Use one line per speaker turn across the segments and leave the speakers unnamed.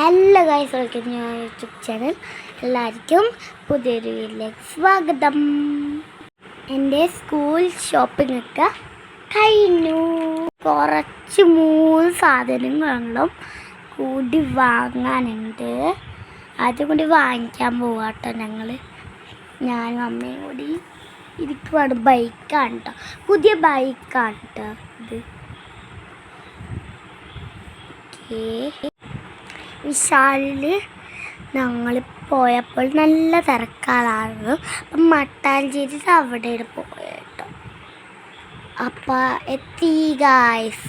Hello guys welcome ഞാൻ YouTube channel. എല്ലാവർക്കും പുതിയൊരു വീട്ടിലേക്ക് സ്വാഗതം. എന്റെ സ്കൂൾ ഷോപ്പിംഗ് ഒക്കെ കഴിഞ്ഞു. കുറച്ച് മൂന്ന് സാധനങ്ങളും കൂടി വാങ്ങാനുണ്ട്. ആദ്യം കൂടി വാങ്ങിക്കാൻ പോവാട്ടോ ഞങ്ങൾ ഞാനും അമ്മയും കൂടി ഇരിക്കുവാണ്. ബൈക്കാണ് കേട്ടോ പുതിയ ബൈക്കാണ് കേട്ടോ ഇത്. ഓക്കേ. വിശാലിൽ ഞങ്ങൾ പോയപ്പോൾ നല്ല തിരക്കാറായിരുന്നു അപ്പം മട്ടാഞ്ചേരി അവിടെ പോയത് അപ്പം എത്തി ഗായ്സ്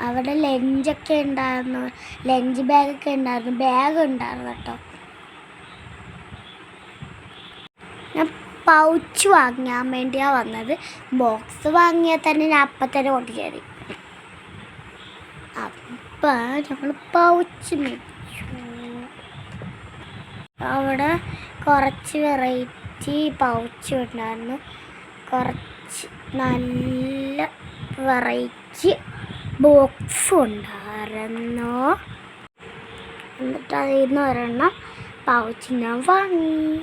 അവിടെ ലഞ്ചൊക്കെ ഉണ്ടായിരുന്നു. ലഞ്ച് ബാഗൊക്കെ ഉണ്ടായിരുന്നു. ബാഗ് ഉണ്ടായിരുന്നു കേട്ടോ. ഞാൻ പൗച്ച് വാങ്ങാൻ വേണ്ടിയാണ് വന്നത്. ബോക്സ് വാങ്ങിയാൽ തന്നെ ഞാൻ അപ്പം തന്നെ കൊണ്ടു അപ്പം ഞങ്ങൾ പൗച്ച് മേടിച്ചു. അവിടെ കുറച്ച് വെറൈറ്റി പൗച്ച് ഉണ്ടായിരുന്നു. കുറച്ച് നല്ല വെറൈറ്റി ബോക്സ് ഉണ്ടായിരുന്നു. എന്നിട്ട് അതിൽ നിന്ന് ഒരെണ്ണം പൗച്ച് ഞാൻ വാങ്ങി.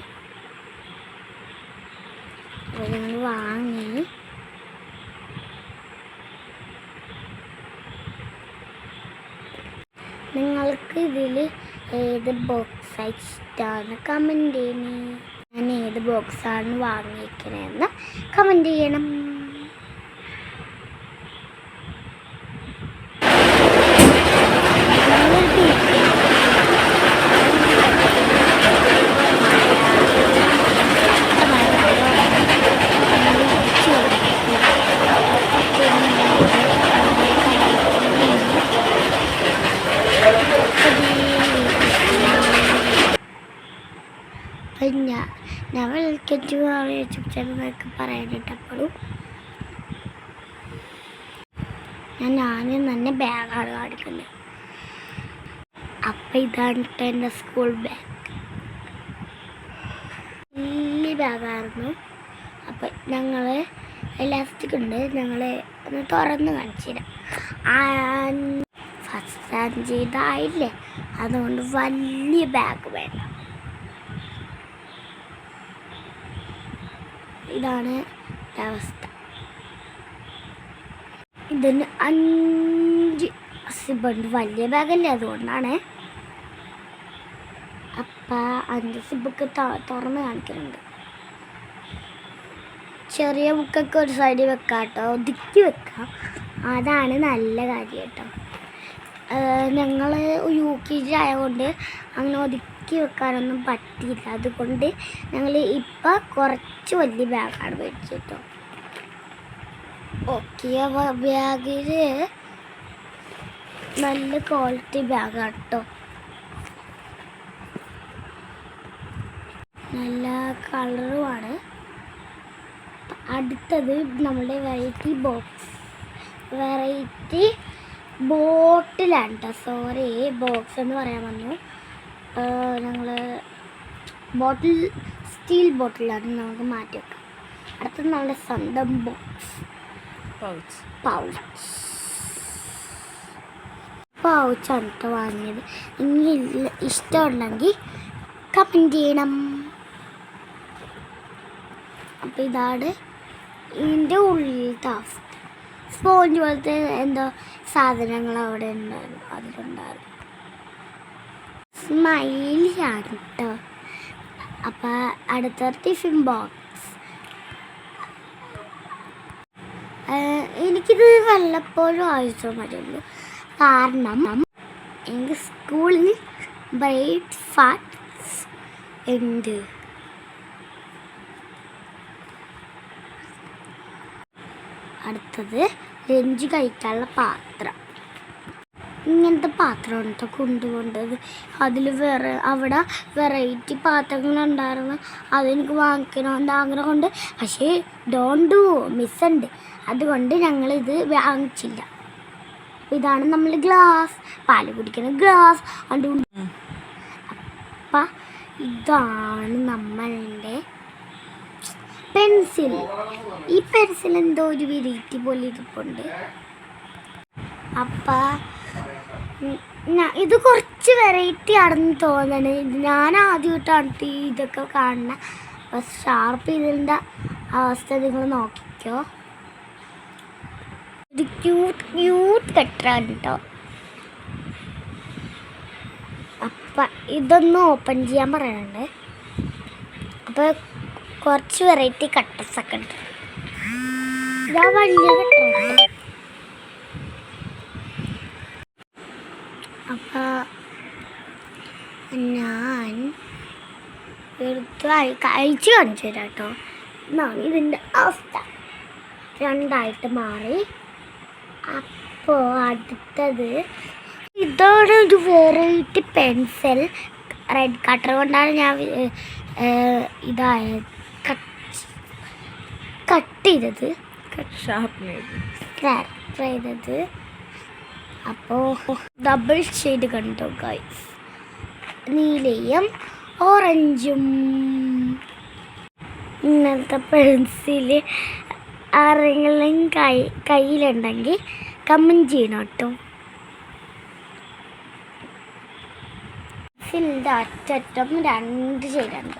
ഞങ്ങൾ വാങ്ങി. ഇതിൽ ഏത് ബോക്സ് അയച്ചിട്ടാണ് കമന്റ് ചെയ്യണേ ഞാൻ ഏത് ബോക്സാണ് വാങ്ങിക്കണതെന്ന് കമന്റ് ചെയ്യണം. അപ്പം ഞാൻ ഞാൻ വെൽക്കം ടു യൂട്യൂബ് ചാനലൊക്കെ പറയാനിട്ടപ്പോഴും ഞാൻ ഞാനും തന്നെ ബാഗാണ് കാണിക്കുന്നത്. അപ്പം ഇതാണ് എന്റെ സ്കൂൾ ബാഗ് വലിയ ബാഗായിരുന്നു അപ്പം ഞങ്ങൾ ഇലാസ്റ്റിക് ഉണ്ട്. ഞങ്ങൾ ഒന്ന് തുറന്ന് കാണിച്ചു തരാം. ഫസ്റ്റ് ആൻഡ് ചെയ്തായില്ലേ? അതുകൊണ്ട് വലിയ ബാഗ് വേണം. ഇതാണ് അവസ്ഥ ഇതിന് അഞ്ച് സിബുണ്ട് വലിയ ബാഗല്ലേ അതുകൊണ്ടാണ്. അപ്പം അഞ്ച് സിബൊക്കെ തുറന്ന് കാണിക്കുന്നുണ്ട് ചെറിയ ബുക്കൊക്കെ ഒരു സൈഡിൽ വെക്കാം കേട്ടോ ഒതുക്കി വെക്കാം. അതാണ് നല്ല കാര്യം കേട്ടോ. ഞങ്ങൾ യു കെ ജി ആയതുകൊണ്ട് അങ്ങനെ ഒതുക്കി വെക്കാനൊന്നും പറ്റിയില്ല. അതുകൊണ്ട് ഞങ്ങൾ ഇപ്പം കുറച്ച് വലിയ ബാഗാണ് മേടിച്ചത് കേട്ടോ ഓക്കെ ബാഗിൽ നല്ല ക്വാളിറ്റി ബാഗാണ് കേട്ടോ നല്ല കളറുമാണ്. അടുത്തത് നമ്മുടെ വെറൈറ്റി ബോക്സ് വെറൈറ്റി ബോട്ടിലാണ് കേട്ടോ സോറി ബോക്സ് എന്ന് പറയാൻ വന്നു. ഞങ്ങൾ ബോട്ടിൽ സ്റ്റീൽ ബോട്ടിലാണ് നമുക്ക് മാറ്റി വെക്കാം. അടുത്തത് നമ്മുടെ സ്വന്തം ബോക്സ്
പൗച്ച്
പൗച്ച് പൗച്ചാണ് കേട്ടോ വാങ്ങിയത്. ഇനി ഇഷ്ടമുണ്ടെങ്കിൽ കമന്റ് ചെയ്യണം. അപ്പം ഇതാണ് ഇതിന്റെ ഉള്ളിലത്തെ അവസ്ഥ. സ്പോഞ്ച് പോലത്തെ എന്തോ സാധനങ്ങൾ അവിടെ ഉണ്ടായിരുന്നു അതിലുണ്ടായിരുന്നു. സ്മൈലിയാണ് കേട്ടോ അപ്പോൾ അടുത്ത ടിഫിൻ ബോക്സ് എനിക്കിത് വല്ലപ്പോഴും ആവശ്യം വരുള്ളൂ കാരണം എനിക്ക് സ്കൂളിൽ ബ്രേക്ക്ഫാസ്റ്റ് ഉണ്ട്. അടുത്തത് ലഞ്ച് കഴിക്കാനുള്ള പാത്രം. ഇങ്ങനത്തെ പാത്രമാണ് കേട്ടോ കൊണ്ടുകൊണ്ടത് അതിൽ വേറെ അവിടെ വെറൈറ്റി പാത്രങ്ങളുണ്ടായിരുന്നു അതെനിക്ക് വാങ്ങിക്കണമെന്ന് ആഗ്രഹമുണ്ട്. പക്ഷേ ഡോണ്ട് ഡു മിസ്സുണ്ട് അതുകൊണ്ട് ഞങ്ങളിത് വാങ്ങിച്ചില്ല. ഇതാണ് നമ്മൾ ഗ്ലാസ് പാൽ കുടിക്കുന്ന ഗ്ലാസ് അതുകൊണ്ട് അപ്പം ഇതാണ് നമ്മളുടെ പെൻസിൽ ഈ പെൻസിൽ എന്തോ ഒരു വെറൈറ്റി പോലെ ഇരിപ്പുണ്ട്. അപ്പം ഇത് കുറച്ച് വെറൈറ്റി ആണെന്ന് തോന്നണ്. ഞാൻ ആദ്യമായിട്ടാണ് ഇതൊക്കെ കാണുന്നത് അപ്പോൾ ഷാർപ്പ് ഇതിന്റെ അവസ്ഥ നിങ്ങൾ നോക്കിക്കോ. ഇത് ക്യൂട്ട് ക്യൂട്ട് കെട്ടാണ് കേട്ടോ അപ്പം ഇതൊന്ന് ഓപ്പൺ ചെയ്യാൻ പറയുന്നുണ്ട് അപ്പോൾ കുറച്ച് വെറൈറ്റി കട്ടസ് ഒക്കെ ഉണ്ട്. ഇതാ വലിയ കട്ടറുണ്ട് അപ്പോൾ ഞാൻ കഴിച്ചു കാണിച്ചു തരാം കേട്ടോ എന്നാണ് ഇതിന്റെ അവസ്ഥ. രണ്ടായിട്ട് മാറി. അപ്പോൾ അടുത്തത് ഇതാണ് ഒരു വെറൈറ്റി പെൻസിൽ റെഡ് കട്ടർ കൊണ്ടാണ് ഞാൻ ഇതായത് ഇതായ കട്ട് ചെയ്തത്.
ഷാർപ്പ്
ചെയ്തത്. അപ്പോൾ ഡബിൾ ഷെയ്ഡ് കണ്ടു ഗൈസ് നീലയും ഓറഞ്ചും ഇങ്ങനത്തെ പെൻസിൽ ആരെങ്കിലും കൈ കയ്യിലുണ്ടെങ്കിൽ കമന്റ് ചെയ്യണം കേട്ടോ. പെൻസിലിന്റെ അറ്ററ്റം രണ്ട് ഷെയ്ഡുണ്ട്